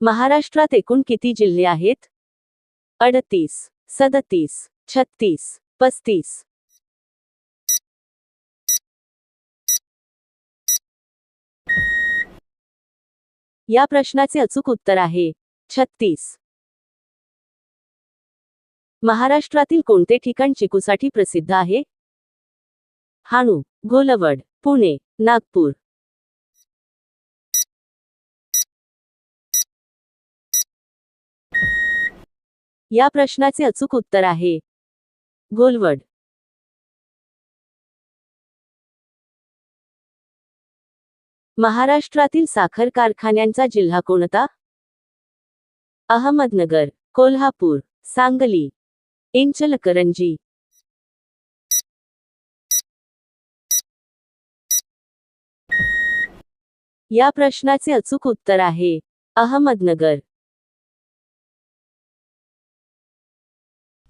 महाराष्ट्रात एकूण किती जिल्हे आहेत? अडतीस सदतीस छत्तीस पस्तीस. या प्रश्नाचे अचूक उत्तर आहे छत्तीस. महाराष्ट्रातील कोणते ठिकाण चिकूसाठी प्रसिद्ध आहे? हाणू घोलवड पुणे नागपूर. या प्रश्नाचे अचूक उत्तर आहे. घोलवड महाराष्ट्रातील साखर कारखान्यांचा जिल्हा कोणता? अहमदनगर कोल्हापूर सांगली. इंचलकरंजी. या प्रश्नाचे अचूक उत्तर आहे. अहमदनगर.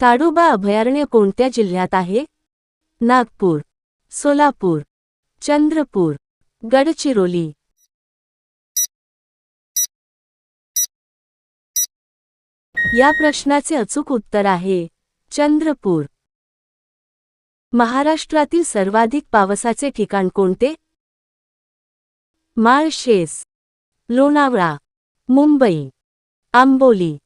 ताडोबा अभयारण्य कोणत्या जिल्ह्यात आहे? नागपूर सोलापूर चंद्रपूर गडचिरोली. या प्रश्नाचे अचूक उत्तर आहे चंद्रपूर. महाराष्ट्रातील सर्वाधिक पावसाचे ठिकाण कोणते? माळशेस लोणावळा मुंबई. आंबोली.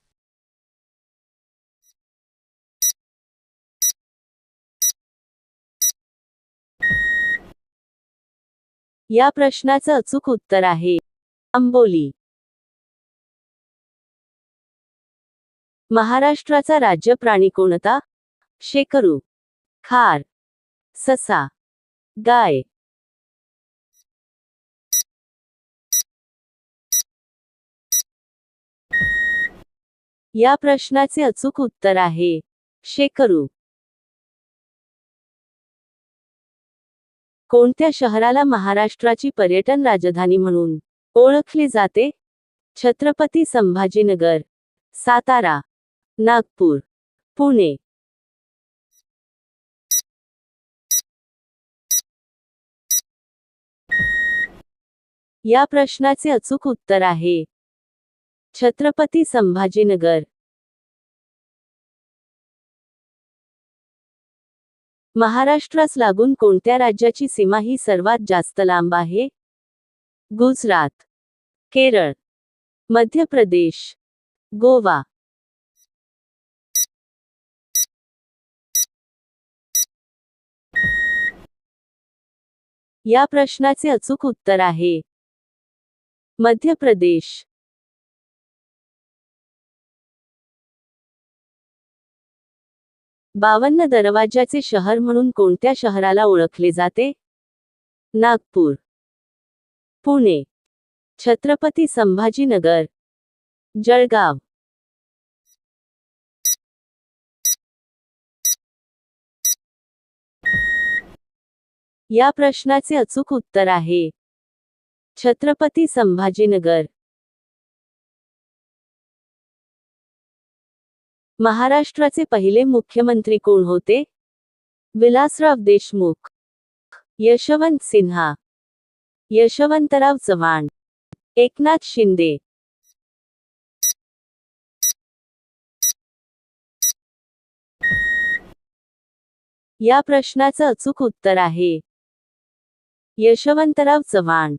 या प्रश्नाचं अचूक उत्तर आहे. आंबोली. महाराष्ट्राचा राज्य प्राणी कोणता? शेकरू. खार. ससा. गाय. या प्रश्नाचे अचूक उत्तर आहे. शेकरू. कोणत्या शहराला महाराष्ट्राची पर्यटन राजधानी म्हणून ओळखले जाते? छत्रपती संभाजीनगर सातारा नागपूर पुणे. या प्रश्नाचे अचूक उत्तर आहे. छत्रपती संभाजीनगर महाराष्ट्रास लागून कोणत्या राज्याची सीमा ही सर्वात जास्त लांब आहे? गुजरात केरळ मध्य प्रदेश गोवा. या प्रश्नाचे अचूक उत्तर आहे. मध्य प्रदेश. बावन्न दरवाजाचे शहर म्हणून कोणत्या शहराला ओळखले जाते? नागपूर. पुणे. छत्रपती संभाजीनगर. जळगाव. या प्रश्नाचे अचूक उत्तर आहे. छत्रपती संभाजीनगर. महाराष्ट्राचे पहिले मुख्यमंत्री कोण होते? विलासराव देशमुख यशवंत सिन्हा यशवंतराव चव्हाण एकनाथ शिंदे. या प्रश्नाचं अचूक उत्तर आहे. यशवंतराव चव्हाण.